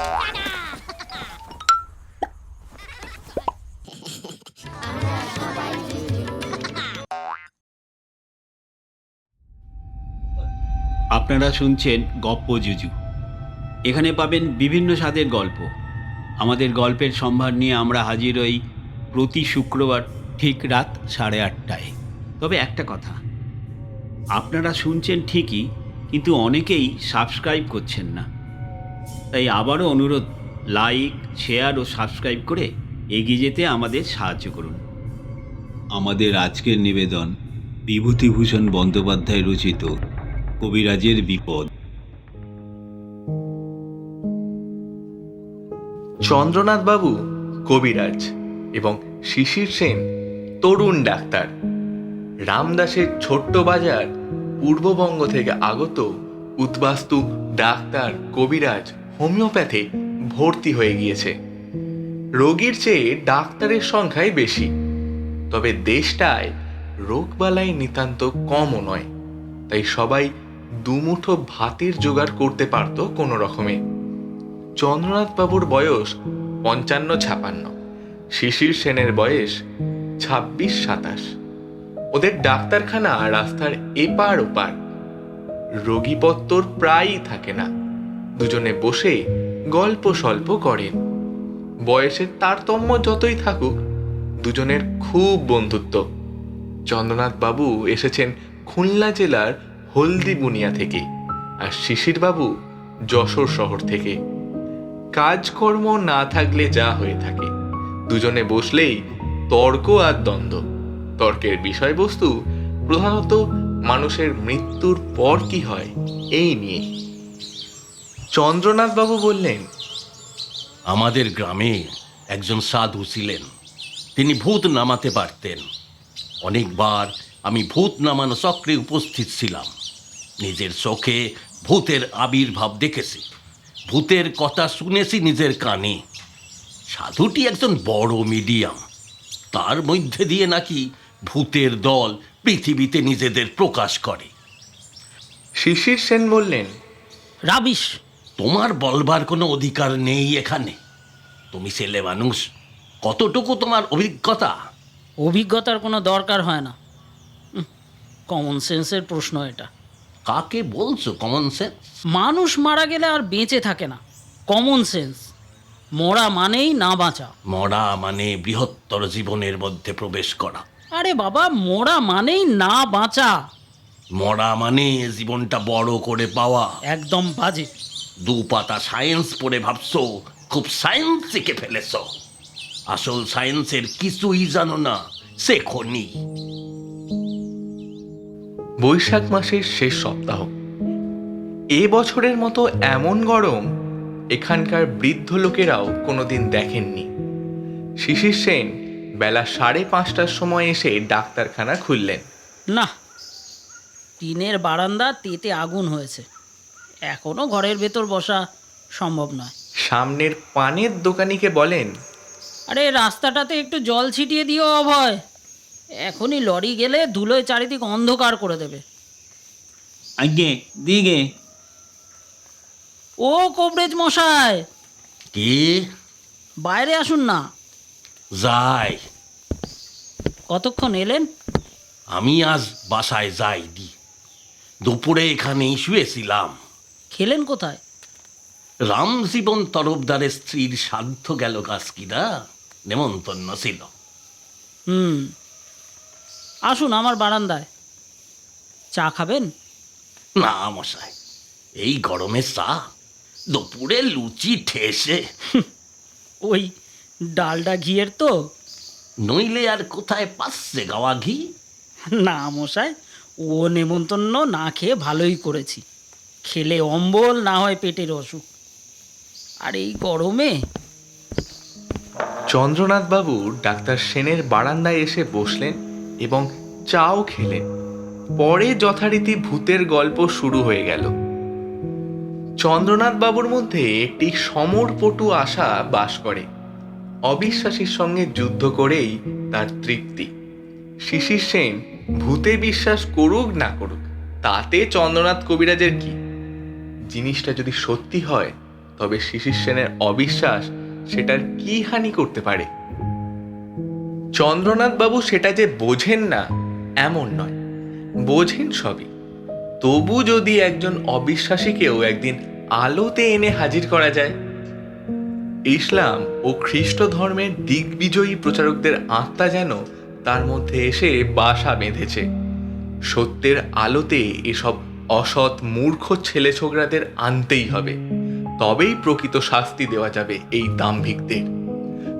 আপনারা শুনছেন গপ্প জুজু। এখানে পাবেন বিভিন্ন স্বাদের গল্প। আমাদের গল্পের সম্ভার নিয়ে আমরা হাজির হই প্রতি শুক্রবার ঠিক রাত সাড়ে আটটায়। তবে একটা কথা, আপনারা শুনছেন ঠিকই, কিন্তু অনেকেই সাবস্ক্রাইব করছেন না। তাই আবারও অনুরোধ লাইক শেয়ার ও সাবস্ক্রাইব করে এগিয়ে যেতে আমাদের সাহায্য করুন। আমাদের আজকের নিবেদন বিভূতিভূষণ বন্দ্যোপাধ্যায় রচিত কবিরাজের বিপদ। চন্দ্রনাথ বাবু কবিরাজ এবং শিশির সেন তরুণ ডাক্তার। রামদাসের ছোট্ট বাজার পূর্ববঙ্গ থেকে আগত উদ্বাস্তু ডাক্তার কবিরাজ হোমিওপ্যাথে ভর্তি হয়ে গিয়েছে। রোগীর চেয়ে ডাক্তারের সংখ্যাই বেশি। তবে দেশটায় রোগবালাই নিতান্ত কমও নয়। তাই সবাই দুমুঠো ভাতের জোগাড় করতে পারত কোনো রকমে। চন্দ্রনাথ বাবুর বয়স পঞ্চান্ন ছাপান্ন শিশির সেনের বয়স ছাব্বিশ সাতাশ ওদের ডাক্তারখানা রাস্তার এপার ওপার। রোগীপত্তর প্রায়ই থাকে না। দুজনে বসে গল্প স্বল্প করেন। বয়সের তারতম্য যতই থাকুক, দুজনের খুব বন্ধুত্ব। চন্দ্রনাথ বাবু এসেছেন খুলনা জেলার হলদিবুনিয়া থেকে আর শিশির বাবু যশোর শহর থেকে। কাজকর্ম না থাকলে যা হয়ে থাকে। দুজনে বসলেই তর্ক আর দ্বন্দ্ব। তর্কের বিষয়বস্তু প্রধানত মানুষের মৃত্যুর পর কি হয়, এই নিয়ে চন্দ্রনাথ বাবু বললেন আমাদের গ্রামে একজন সাধু ছিলেন। তিনি ভূত নামাতে পারতেন। অনেকবার আমি ভূত নামানো চক্রে উপস্থিত ছিলাম। নিজের চোখে ভূতের আবির্ভাব দেখেছি। ভূতের কথা শুনেছি নিজের কানে। সাধুটি একজন বড় মিডিয়াম। তার মধ্যে দিয়ে নাকি ভূতের দল পৃথিবীতে নিজেদের প্রকাশ করে। শিশির সেন বললেন রাবিশ তোমার বলবার কোনো অধিকার নেই এখানে। তুমি ছেলে মানুষ কতটুকু তোমার অভিজ্ঞতা? অভিজ্ঞতার কোনো দরকার হয় না। কমন সেন্সের প্রশ্ন এটা। কাকে বলছো কমন সেন্স মানুষ মারা গেলে আর বেঁচে থাকে না। কমন সেন্স মরা মানেই না বাঁচা। মরা মানে বৃহত্তর জীবনের মধ্যে প্রবেশ করা। আরে বাবা মরা মানেই না বাঁচা। মরা মানে জীবনটা বড় করে পাওয়া। একদম বাজে। দু পাতা সায়েন্স পড়ে ভাবছ? খুব সায়েন্স শিখে ফেলেছ। আসল সায়েন্সের কিছুই জানো না শেখনি। বৈশাখ মাসের শেষ সপ্তাহ। এ বছরের মতো এমন গরম এখানকার বৃদ্ধ লোকেরাও কোনোদিন দেখেননি। শিশির সেন বেলা সাড়ে পাঁচটার সময় এসে ডাক্তারখানা খুললেন। না টিনের বারান্দা তেতে আগুন হয়েছে। এখনও ঘরের ভেতর বসা সম্ভব নয়। সামনের পানের দোকানিকে বলেন আরে রাস্তাটাতে একটু জল ছিটিয়ে দিও অভয়। এখনই লরি গেলে ধুলোয় চারিদিক অন্ধকার করে দেবে। আগে দিগে। ও কোবরেজ মশাই। কি? বাইরে আসুন না। যাই। কতক্ষণ এলেন? আমি আজ বাসায় যাই দি দুপুরে এখানেই শুয়েছিলাম। খেলেন কোথায়? রামজীবন তরফদারের স্ত্রীর সাধ্য গেল কিনা? নেমন্তন্ন ছিল। হুম। আসুন আমার বারান্দায়। চা খাবেন? না মশাই। এই গরমে চা দুপুরে লুচি ঠেসে। ওই ডালডা ঘিয়ের তো? নইলে আর কোথায় পাচ্ছে গাওয়া ঘি? না মশাই। ও নেমন্তন্ন না খেয়ে ভালোই করেছি। খেলে অম্বল, না হয় পেটের অসুখ। আর এই গরমে? চন্দ্রনাথ বাবু ডাক্তার সেনের বারান্দায় এসে বসলেন এবং চাও খেলেন। পরে যথারীতি ভূতের গল্প শুরু হয়ে গেল। চন্দ্রনাথ বাবুর মধ্যে একটি সমরপটু আশা বাস করে। অবিশ্বাসীর সঙ্গে যুদ্ধ করেই তার তৃপ্তি। শিশির সেন, ভূতে বিশ্বাস করুক না করুক, তাতে চন্দ্রনাথ কবিরাজের কি? জিনিসটা যদি সত্যি হয়, তবে শিশির সেনের অবিশ্বাস সেটার কি হানি করতে পারে? চন্দ্রনাথ বাবু সেটা যে বোঝেন না, এমন নয়। বোঝেন সবই। তবু যদি একজন অবিশ্বাসীকেও একদিন আলোতে এনে হাজির করা যায়। ইসলাম ও খ্রিস্ট ধর্মের দিগ্বিজয়ী প্রচারকদের আত্মা যেন তার মধ্যে এসে বাসা বেঁধেছে। সত্যের আলোতে এসব অসৎ, মূর্খ ছেলে ছোকরাদের আনতেই হবে। তবেই প্রকৃত শাস্তি দেওয়া যাবে এই দাম্ভিকদের।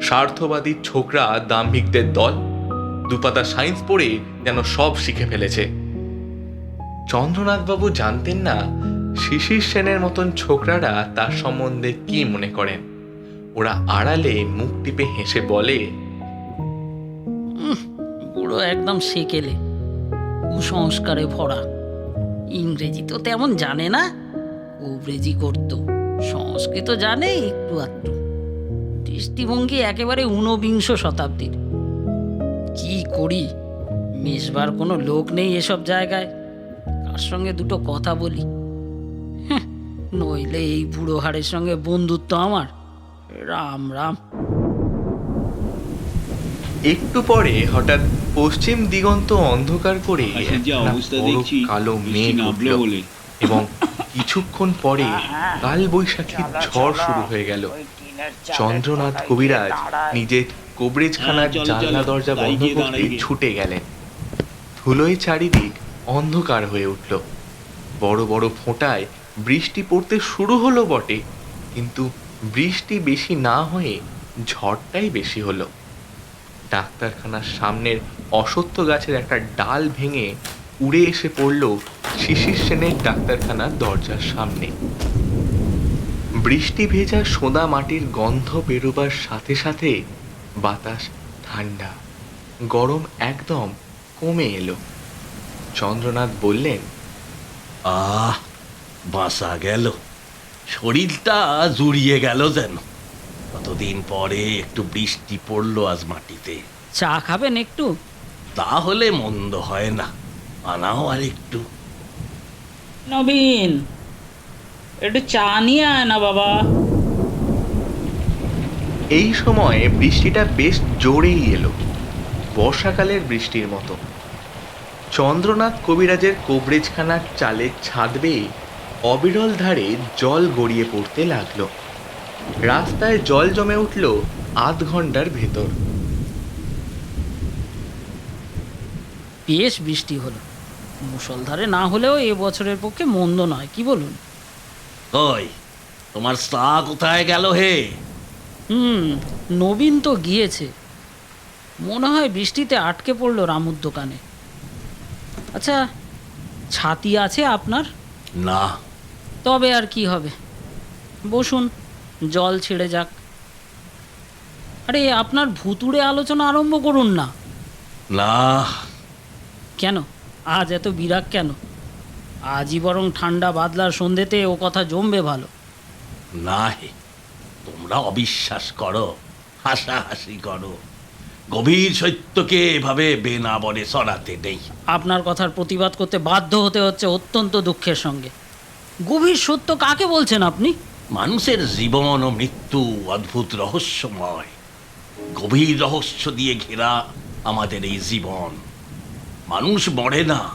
স্বার্থবাদী ছোকরা দাম্ভিকদের দল, দুপাতা সায়েন্স পড়ে যেন সব শিখে ফেলেছে। চন্দ্রনাথবাবু জানতেন না শিশির সেনের মতন ছোকরারা তার সম্বন্ধে কি মনে করেন। ওরা আড়ালে মুখ টিপে হেসে বলে বুড়ো একদম সেকেলে। কুসংস্কারে ভরা। ইংরেজি তো তেমন জানে না। ইংরেজি করতো সংস্কৃত জানে একটু আধটু। দৃষ্টিভঙ্গি একেবারে ঊনবিংশ শতাব্দীর। কি করি? মেশবার কোনো লোক নেই এসব জায়গায়। কার সঙ্গে দুটো কথা বলি? হ্যাঁ, নইলে এই বুড়ো হাড়ের সঙ্গে বন্ধুত্ব আমার। রাম রাম। একটু পরে হঠাৎ পশ্চিম দিগন্ত অন্ধকার করে কালো মেঘ বলে। এবং কিছুক্ষণ পরে কাল বৈশাখী ঝড় শুরু হয়ে গেল। চন্দ্রনাথ কবিরাজ নিজের কবরেজখানার হ্যাঁ, জানলা দরজা বন্ধ করতে ছুটে গেলেন। ধুলোয় চারিদিক অন্ধকার হয়ে উঠল। বড় বড় ফোঁটায় বৃষ্টি পড়তে শুরু হলো বটে কিন্তু বৃষ্টি বেশি না হয়ে ঝড়টাই বেশি হলো। ডাক্তারখানার সামনের অসত্য গাছের একটা ডাল ভেঙে উড়ে এসে পড়ল শিশির সেনের ডাক্তারখানার দরজার সামনে। বৃষ্টি ভেজা সোদা মাটির গন্ধ বেরোবার সাথে সাথে বাতাস ঠান্ডা, গরম একদম কমে এলো। চন্দ্রনাথ বললেন, আহ, বাঁচা গেল। শরীরটা জুড়িয়ে গেল যেন। কতদিন পরে একটু বৃষ্টি পড়ল আজ মাটিতে। চা খাবেন একটু? তাহলে মন্দ হয় না। আনাও আর একটু নবীন একটু চা নিয়ে আয় না বাবা। এই সময়ে বৃষ্টিটা বেশ জোরেই এলো বর্ষাকালের বৃষ্টির মতো। চন্দ্রনাথ কবিরাজের কোবরেজখানার চালের ছাদ বেয়ে অবিরল ধারে জল গড়িয়ে পড়তে লাগল। রাস্তায় জল জমে উঠল আধ ঘণ্টার ভেতর। বেশ বৃষ্টি হলো। মুসলধারে না হলেও এ বছরের পক্ষে মন্দ নয় কি বলুন? কই তোমার চা কোথায় গেল হে? হুম নবীন তো গিয়েছে। মনে হয় বৃষ্টিতে আটকে পড়ল রামুর দোকানে। আচ্ছা ছাতি আছে আপনার? না। তবে আর কি হবে? বসুন। জল ছেড়ে যাক। আরে আপনার ভুতুড়ে আলোচনা আরম্ভ করুন না। না। কেন? আজ এত বিরাগ কেন? আজই বরং ঠান্ডা বাদলার সন্ধ্যেতে ও কথা জমবে ভালো। না হে তোমরা অবিশ্বাস করো হাসাহাসি করো। গভীর সত্যকে এভাবে বেনাবরে সরাতে নেই। আপনার কথার প্রতিবাদ করতে বাধ্য হতে হচ্ছে অত্যন্ত দুঃখের সঙ্গে। গভীর সত্য কাকে বলছেন আপনি? মানুষের জীবন ও মৃত্যু অদ্ভুত রহস্যময়। গভীর রহস্য দিয়ে ঘেরা আমাদের এই জীবন। মানুষ মরে না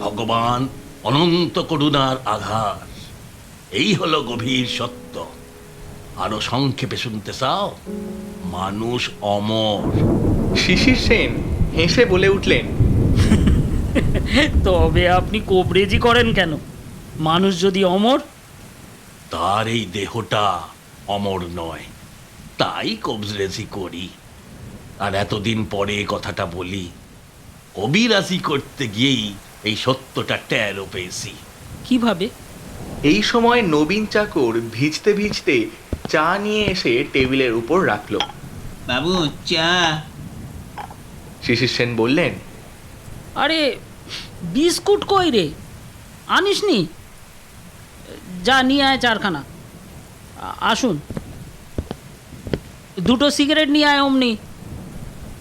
ভগবান অনন্ত করুণার আঘাত এই হলো গভীর সত্য। আরও সংক্ষেপে শুনতে চাও? মানুষ অমর। শিশির সেন হেসে বলে উঠলেন তবে আপনি কোবরেজি করেন কেন? মানুষ যদি অমর তার এই দেহটা অমর নয়। তাই কবজরেজি করি। আর এতদিন পরে কথাটা বলি কবিরাজি করতে গিয়েই এই সত্যটা টেরও পেয়েছি। কীভাবে? এই সময় নবীন চাকর ভিজতে ভিজতে চা নিয়ে এসে টেবিলের উপর রাখল। বাবু চা। শিশির সেন বললেন আরে বিস্কুট কই রে? আনিসনি? যা নিয়ে আয় চারখানা। আসুন। দুটো সিগারেট নিয়ে আয় অমনি।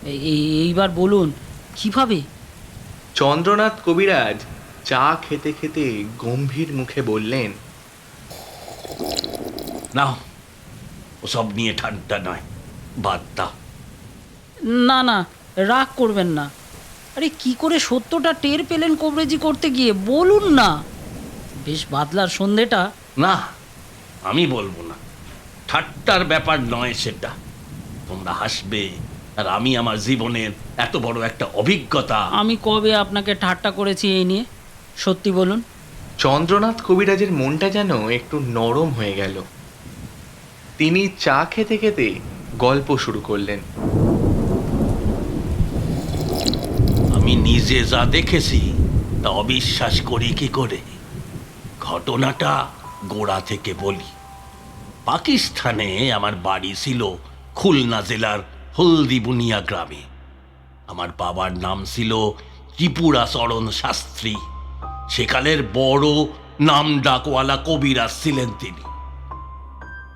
এই- এই- এইবার বলুন কীভাবে? চন্দ্রনাথ কবিরাজ চা খেতে খেতে গম্ভীর মুখে বললেন নাও ওসব নিয়ে ঠান্ডা নয় বাদ দাও। না না রাগ করবেন না। আরে কি করে সত্যটা টের পেলেন কবরেজি করতে গিয়ে? বলুন না। বেশ বাদলার সন্ধেটা। না আমি বলব না। ঠাট্টার ব্যাপার নয় সেটা। তোমরা হাসবে আর আমি আমার জীবনের এত বড় একটা অভিজ্ঞতা। আমি কবে আপনাকে ঠাট্টা করেছি এই নিয়ে? সত্যি বলুন। চন্দ্রনাথ কবিরাজের মনটা যেন একটু নরম হয়ে গেল। তিনি চা খেতে খেতে গল্প শুরু করলেন। আমি নিজে যা দেখেছি তা অবিশ্বাস করি কি করে? ঘটনাটা গোড়া থেকে বলি। পাকিস্তানে আমার বাড়ি ছিল খুলনা জেলার হলদিবুনিয়া গ্রামে। আমার বাবার নাম ছিল ত্রিপুরা চরণ শাস্ত্রী। সেকালের বড় নাম ডাকওয়ালা কবিরাজ ছিলেন তিনি।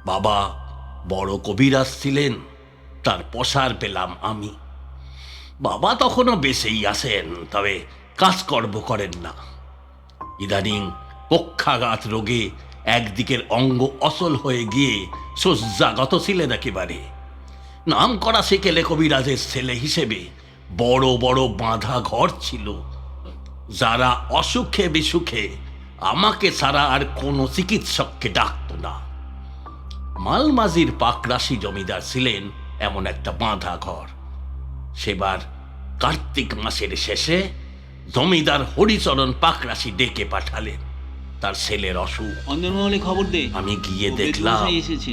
বাবা বড় কবিরাজ ছিলেন, তার প্রসার পেলাম আমি। বাবা তখনও বেঁচেই আছেন, তবে কাজকর্ম করেন না। ইদানিং পক্ষাঘাত রোগে একদিকের অঙ্গ অচল হয়ে গিয়ে শয্যাগত ছিলেন একেবারে। নাম করা সেকেলে কবিরাজের ছেলে হিসেবে বড় বড় বাঁধা ঘর ছিল। যারা অসুখে বিসুখে আমাকে ছাড়া আর কোনো চিকিৎসককে ডাকত না। মালমাজির পাকরাশি জমিদার ছিলেন এমন একটা বাঁধা ঘর। সেবার কার্তিক মাসের শেষে জমিদার হরিচরণ পাকরাশি ডেকে পাঠালেন। তার ছেলের অসুখ। অন্দরমহলে খবর দে। আমি গিয়ে দেখলাম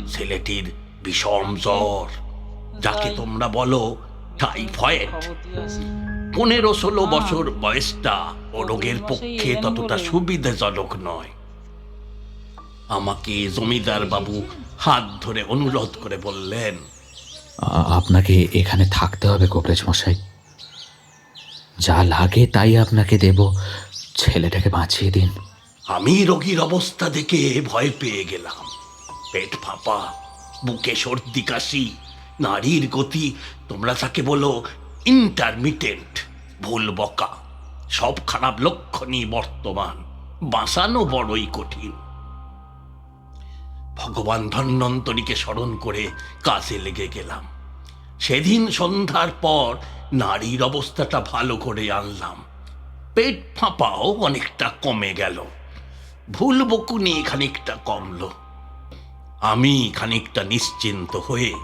ছেলেটির বিষম জ্বর। যাকে তোমরা বলো টাইফয়েড। পনেরো ষোলো বছর বয়সটা ও রোগের পক্ষে ততটা সুবিধাজনক নয়। আমাকে জমিদার বাবু হাত ধরে অনুরোধ করে বললেন আপনাকে এখানে থাকতে হবে কবরেজ মশাই। যা লাগে তাই আপনাকে দেব। ছেলেটাকে বাঁচিয়ে দিন। আমি রোগীর অবস্থা দেখে ভয় পেয়ে গেলাম। পেট ফাঁপা, বুকে সর্দি কাশি, নারীর গতি, তোমরা তাকে বলো ইন্টারমিটেন্ট ভুল বকা। সব খারাপ লক্ষণই বর্তমান, বাঁচানো বড়ই কঠিন। ভগবান ধন্বন্তরীকে স্মরণ করে কাজে লেগে গেলাম। সেদিন সন্ধ্যার পর নারীর অবস্থাটা ভালো করে আনলাম। পেট ফাঁপাও অনেকটা কমে গেল। ভুল বকুনি খানিকটা কমলো। আমি খানিকটা নিশ্চিন্ত হয়ে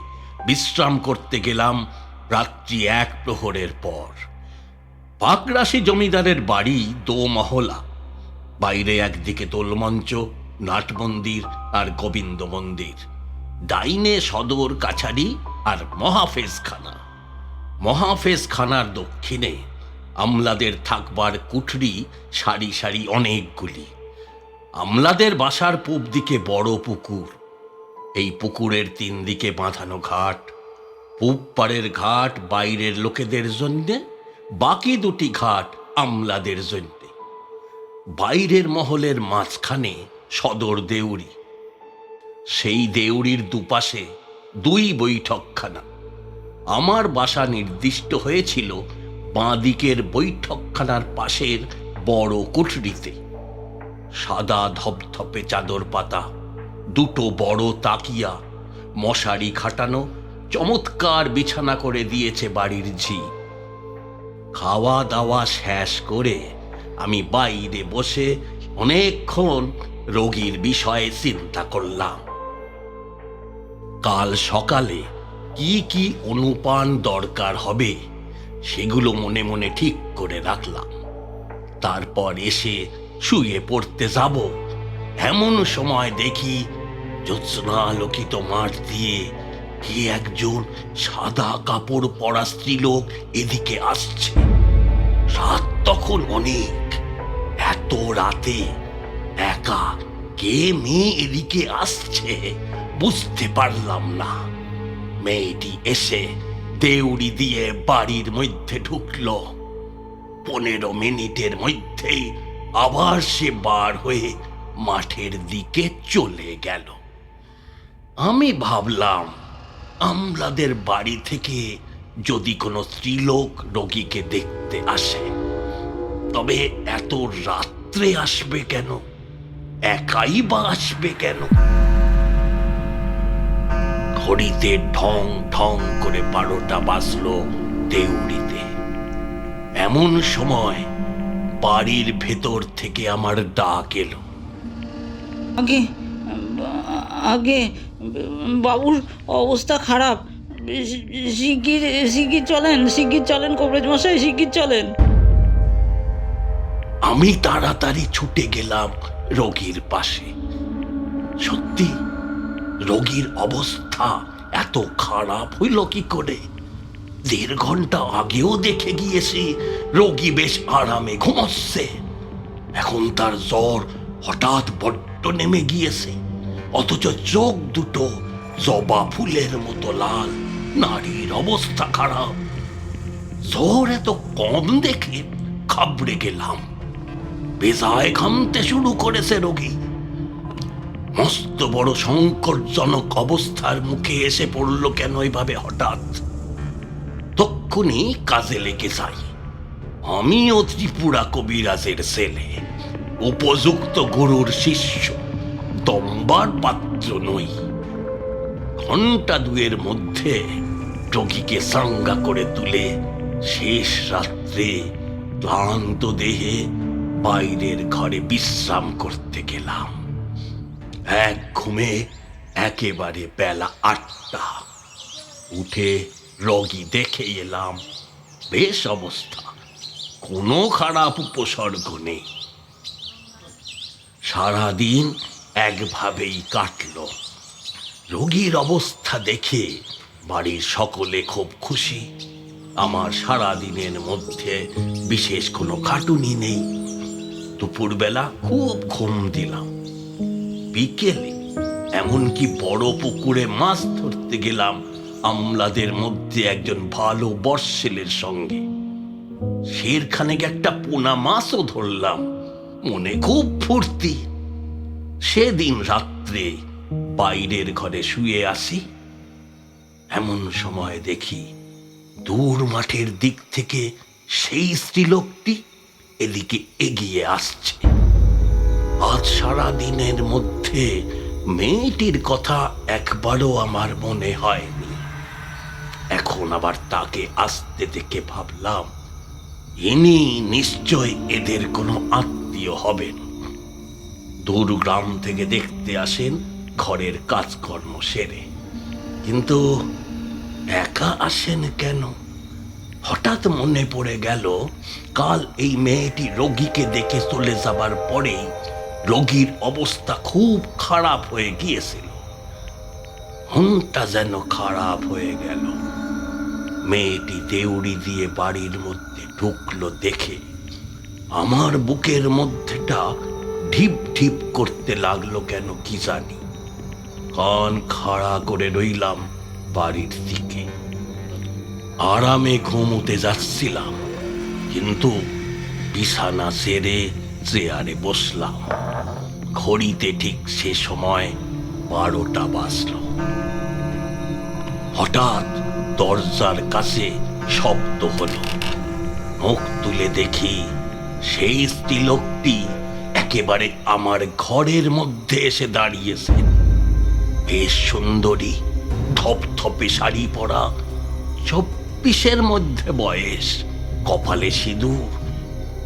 বিশ্রাম করতে গেলাম রাত্রি এক প্রহরের পর। পাকরাশি জমিদারের বাড়ি দোমহলা। বাইরে একদিকে দোলমঞ্চ, নাট মন্দির আর গোবিন্দ মন্দির। ডাইনে সদর কাছারি আর মহাফেজখানা। মহাফেজখানার দক্ষিণে আমলাদের থাকবার কুঠরি সারি সারি অনেকগুলি। আমলাদের বাসার পূব দিকে বড় পুকুর। এই পুকুরের তিন দিকে বাঁধানো ঘাট। পূব পাড়ের ঘাট বাইরের লোকেদের জন্যে, বাকি দুটি ঘাট আমলাদের জন্যে। বাইরের মহলের মাঝখানে সদর দেউরি সেই দেউরির দুপাশে দুই বৈঠকখানা। আমার বাসা নির্দিষ্ট হয়েছিল বাঁদিকের বৈঠকখানার পাশের বড় কুঠরিতে। সাদা ধপধপে চাদর পাতা, দুটো বড় তাকিয়া, মশারি খাটানো, চমৎকার বিছানা করে দিয়েছে বাড়ির ঝি। খাওয়া দাওয়া শেষ করে আমি বাইরে বসে অনেকক্ষণ রোগীর বিষয়ে চিন্তা করলাম। কাল সকালে কি কি অনুপান দরকার হবে সেগুলো মনে মনে ঠিক করে রাখলাম। তারপর এসে শুয়ে পড়তে যাব। এমন সময় দেখি জ্যোৎস্নালোকিত মাঠ দিয়ে কে একজন সাদা কাপড় পরা স্ত্রীলোক এদিকে আসছে। রাত তখন অনেক। এত রাতে একা কে মেয়ে এদিকে আসছে বুঝতে পারলাম না। মেয়েটি এসে দেউড়ি দিয়ে বাড়ির মধ্যে ঢুকল। পনেরো মিনিটের মধ্যেই আবার সে বার হয়ে মাঠের দিকে চলে গেল। আমি ভাবলাম, আমলাদের বাড়ি থেকে যদি কোনো স্ত্রীলোক রোগীকে দেখতে আসে, তবে এত রাত্রে আসবে কেন? একাই বা আসবে কেন? ঘড়িতে ঢং ঢং করে বারোটা বাজলো দেউড়িতে। এমন সময় বাড়ির ভেতর থেকে আমার ডাক এলো। আগে আগে বাবুর অবস্থা খারাপ। শিগগির শিগগির চলেন শিগগির চলেন কবরেজ মশাই শিগগির চলেন। আমি তাড়াতাড়ি ছুটে গেলাম রোগীর পাশে। সত্যি রোগীর অবস্থা এত খারাপ হইল কি করে? দেড় ঘণ্টা আগেও দেখে গিয়েছি, রোগী বেশ আরামে ঘুমোচ্ছে। এখন তার জ্বর হঠাৎ বড্ড নেমে গিয়েছে, অথচ চোখ দুটো জবা ফুলের মতো লাল নারীর অবস্থা খারাপ। জ্বর এত কম দেখে খাবড়ে গেলাম। বেজায় ঘামতে শুরু করেছে রোগী। মস্ত বড় সংকটজনক অবস্থার মুখে এসে পড়ল কেন এভাবে হঠাৎ? তক্ষুনি কাজে লেগে যাই। আমিও ত্রিপুরা কবিরাজের ছেলে, উপযুক্ত গুরুর শিষ্য, দম্বার পাত্র নই। ঘণ্টা দুয়ের মধ্যে রোগীকে সাঙ্গা করে তুলে শেষ রাত্রে ক্লান্ত দেহে বাইরের ঘরে বিশ্রাম করতে গেলাম। এক ঘুমে একেবারে বেলা আটটা। উঠে রোগী দেখে এলাম, বেশ অবস্থা। কোনো খারাপ উপসর্গ নেই। সারাদিন একভাবেই কাটল। রোগীর অবস্থা দেখে বাড়ির সকলে খুব খুশি। আমার সারা দিনের মধ্যে বিশেষ কোনো খাটুনি নেই। দুপুরবেলা খুব ঘুম দিলাম। বিকেলে এমনকি বড় পুকুরে মাছ ধরতে গেলাম আমলাদের মধ্যে একজন ভালো বর্ষেলের সঙ্গে। শেরখানেক একটা পোনা মাছও ধরলাম। মনে খুব ফুর্তি। সেদিন রাত্রে বাইরের ঘরে শুয়ে আসি। এমন সময় দেখি দূর মাঠের দিক থেকে সেই স্ত্রীলোকটি এদিকে এগিয়ে আসছে। আজ সারা দিনের মধ্যে মেয়েটির কথা একবারও আমার মনে হয়নি এখন আবার তাকে আসতে দেখে ভাবলাম, ইনি নিশ্চয় এদের কোনো আত্মীয় হবেন। দূর গ্রাম থেকে দেখতে আসেন ঘরের কাজকর্ম সেরে। কিন্তু একা আসেন কেন? হঠাৎ মনে পড়ে গেল, কাল এই মেয়েটি রোগীকে দেখে চলে যাবার পরেই রোগীর অবস্থা খুব খারাপ হয়ে গিয়েছিল। মনটা যেন খারাপ হয়ে গেল। মেয়েটি দেউড়ি দিয়ে বাড়ির মধ্যে ঢুকলো দেখে। আমার বুকের মধ্যেটা ঢিপ ঢিপ করতে লাগল কেন কি জানি। কান খাড়া করে রইলাম বাড়ির দিকে। আরামে ঘুমোতে যাচ্ছিলাম, কিন্তু বিছানা সেরে চেয়ারে বসলাম। ঘড়িতে ঠিক সে সময় বারোটা বাজলো। হঠাৎ দরজার কাছে শব্দ হল। মুখ তুলে দেখি সেই স্ত্রীলোকটি একেবারে আমার ঘরের মধ্যে এসে দাঁড়িয়েছে। বেশ সুন্দরী, ধপধপে শাড়ি পরা, চব্বিশের মধ্যে বয়স, কপালে সিঁদুর।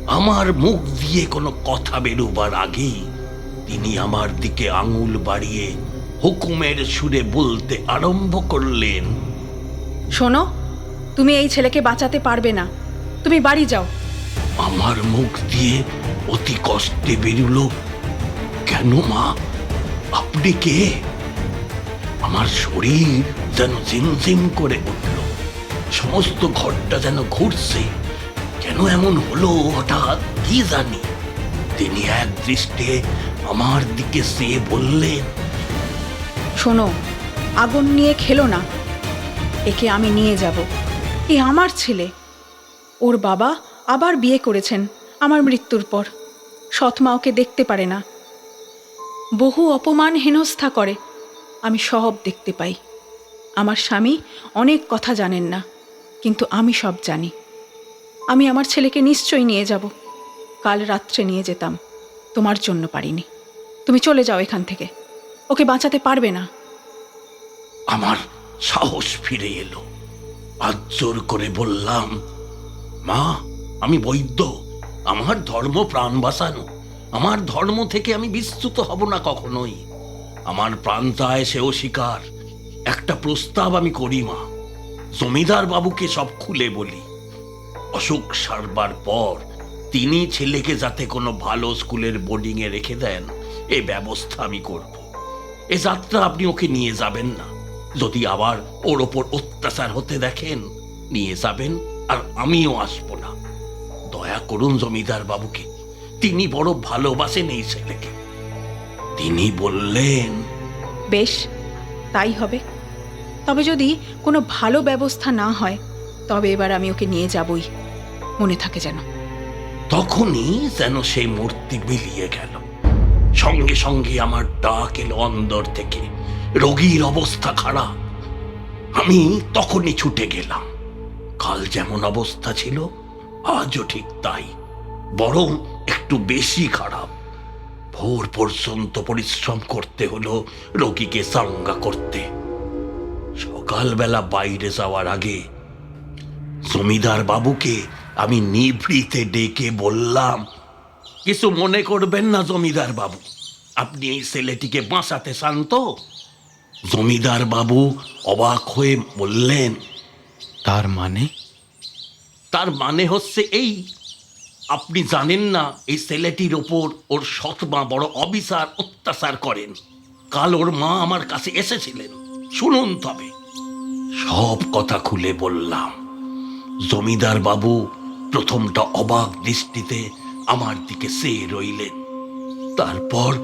আমার মুখ দিয়ে কোনো কথা বেরোবার আগেই তিনি আমার দিকে আঙুল বাড়িয়ে হুকুমের সুরে বলতে আরম্ভ করলেন শোনো তুমি এই ছেলেকে বাঁচাতে পারবে না। তুমি বাড়ি যাও। আমার মুখ দিয়ে অতি কষ্টে বেরুলো। কেন মা? আপনি কে? আমার শরীর যেন ঝিমঝিম করে উঠল। সমস্ত ঘরটা যেন ঘুরছে। কেন এমন হলো হঠাৎ কি জানি। তিনি এক দৃষ্টে আমার দিকে সে বললেন শোনো আগুন নিয়ে খেলো না। একে আমি নিয়ে যাব। এ আমার ছেলে। ওর বাবা আবার বিয়ে করেছেন আমার মৃত্যুর পর। সৎমা ওকে দেখতে পারে না। বহু অপমান হেনস্থা করে। আমি সব দেখতে পাই। আমার স্বামী অনেক কথা জানেন না, কিন্তু আমি সব জানি। আমি আমার ছেলেকে নিশ্চয়ই নিয়ে যাব। কাল রাত্রে নিয়ে যেতাম। তোমার জন্য পারিনি। তুমি চলে যাও এখান থেকে। ওকে বাঁচাতে পারবে না। আমার সাহস ফিরে এলো। আজ জোর করে বললাম, মা, আমি বৈদ্য। আমার ধর্ম প্রাণ বাঁচানো। আমার ধর্ম থেকে আমি বিস্তুত হব না কখনোই। আমার প্রাণ চায় সেও শিকার। একটা প্রস্তাব আমি করি, মা। জমিদার বাবুকে সব খুলে বলি। অসুখ সারবার পর তিনি ছেলেকে যাতে কোনো ভালো স্কুলের বোর্ডিংয়ে রেখে দেন, এ ব্যবস্থা আমি করব। এ যাত্রা আপনি ওকে নিয়ে যাবেন না। যদি আবার ওর ওপর অত্যাচার হতে দেখেন নিয়ে যাবেন আর আমিও আসব না। দয়া করুন জমিদার বাবুকে তিনি বড় ভালোবাসেন এই ছেলেকে। তিনি বললেন বেশ তাই হবে। তবে যদি কোনো ভালো ব্যবস্থা না হয় তবে এবার আমি ওকে নিয়ে যাবই। মনে থাকে যেন। তখনই যেন সেই মূর্তি বিলিয়ে গেল। সঙ্গে সঙ্গে আমার ডাক এলো অন্দর থেকে। রোগীর অবস্থা খারাপ। আমি তখনই ছুটে গেলাম। কাল যেমন অবস্থা ছিল, আজও ঠিক তাই। বরং একটু বেশি খারাপ। ভোর পর্যন্ত পরিশ্রম করতে হলো রোগীকে চাঙ্গা করতে। সকালবেলা বাইরে যাওয়ার আগে জমিদার বাবুকে আমি নিভৃতে ডেকে বললাম, কিছু মনে করবেন না জমিদার বাবু। আপনি এই ছেলেটিকে বাঁচাতে চান তো? জমিদার বাবু অবাক হয়ে বললেন তার মানে? তার মানে হচ্ছে এই আপনি জানেন না এই ছেলেটির ওপর ওর সৎমা বড় অবিচার অত্যাচার করেন। কাল ওর মা আমার কাছে এসেছিলেন। শুনুন তবে। সব কথা খুলে বললাম। জমিদার বাবু প্রথমটা অবাক দৃষ্টিতে আমার দিকে চেয়ে রইলেন। তারপর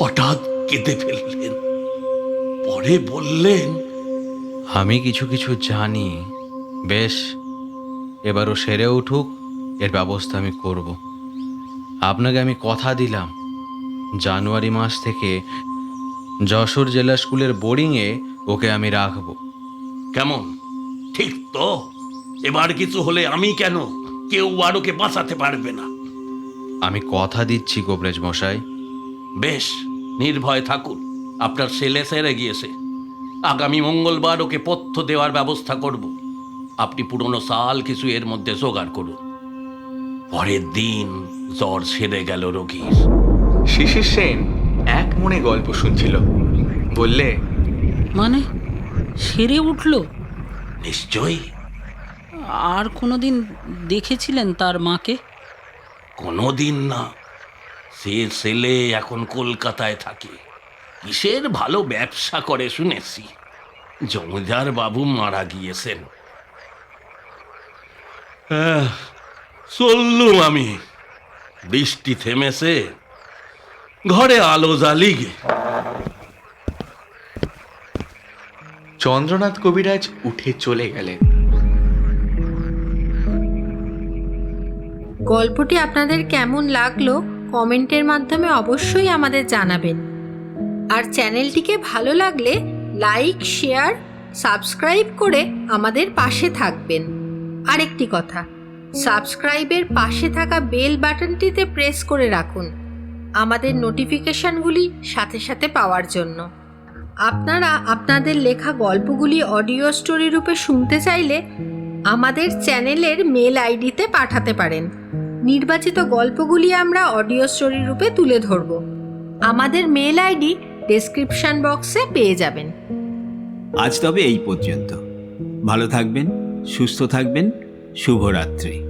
হঠাৎ কেঁদে ফেললেন। পরে বললেন আমি কিছু কিছু জানি। বেশ এবারও সেরে উঠুক এর ব্যবস্থা আমি করব। আপনাকে আমি কথা দিলাম। জানুয়ারি মাস থেকে যশোর জেলা স্কুলের বোর্ডিংয়ে ওকে আমি রাখব। কেমন? ঠিক তো। এবার কিছু হলে আমি কেন? কেউ আর ওকে বাঁচাতে পারবে না। আমি কথা দিচ্ছি গোবরেজ মশাই। বেশ নির্ভয় থাকুন। আপনার ছেলে সেরে গিয়েছে। আগামী মঙ্গলবার ওকে পথ্য দেওয়ার ব্যবস্থা করব। আপনি পুরনো সাল কিছু এর মধ্যে জোগাড় করুন। পরের দিন জ্বর সেরে গেল রোগীর। শিশির সেন এক মনে গল্প শুনছিল। বললে মানে সেরে উঠল? নিশ্চয়ই। আর কোনোদিন দেখেছিলেন তার মাকে? কোনোদিন না। সে ছেলে এখন কলকাতায় থাকে। কিসের ভালো ব্যবসা করে শুনেছি? জমিদার বাবু মারা গিয়েছেন। চললুম আমি। বৃষ্টি থেমেছে ঘরে আলো জ্বালিগে। চন্দ্রনাথ কবিরাজ উঠে চলে গেলেন। গল্পটি আপনাদের কেমন লাগল কমেন্টের মাধ্যমে অবশ্যই আমাদের জানাবেন। আর চ্যানেলটিকে ভালো লাগলে লাইক, শেয়ার, সাবস্ক্রাইব করে আমাদের পাশে থাকবেন। আরেকটি কথা, সাবস্ক্রাইবের পাশে থাকা বেল বাটনটিতে প্রেস করে রাখুন আমাদের নোটিফিকেশনগুলি সাথে সাথে পাওয়ার জন্য। আপনারা আপনাদের লেখা গল্পগুলি অডিও স্টোরি রূপে শুনতে চাইলে আমাদের চ্যানেলের মেল আইডিতে পাঠাতে পারেন। নির্বাচিত গল্পগুলি আমরা অডিও স্টোরি রূপে তুলে ধরব। আমাদের মেল আইডি ডেসক্রিপশন বক্সে পেয়ে যাবেন। আজ তবে এই পর্যন্ত। ভালো থাকবেন সুস্থ থাকবেন শুভরাত্রি।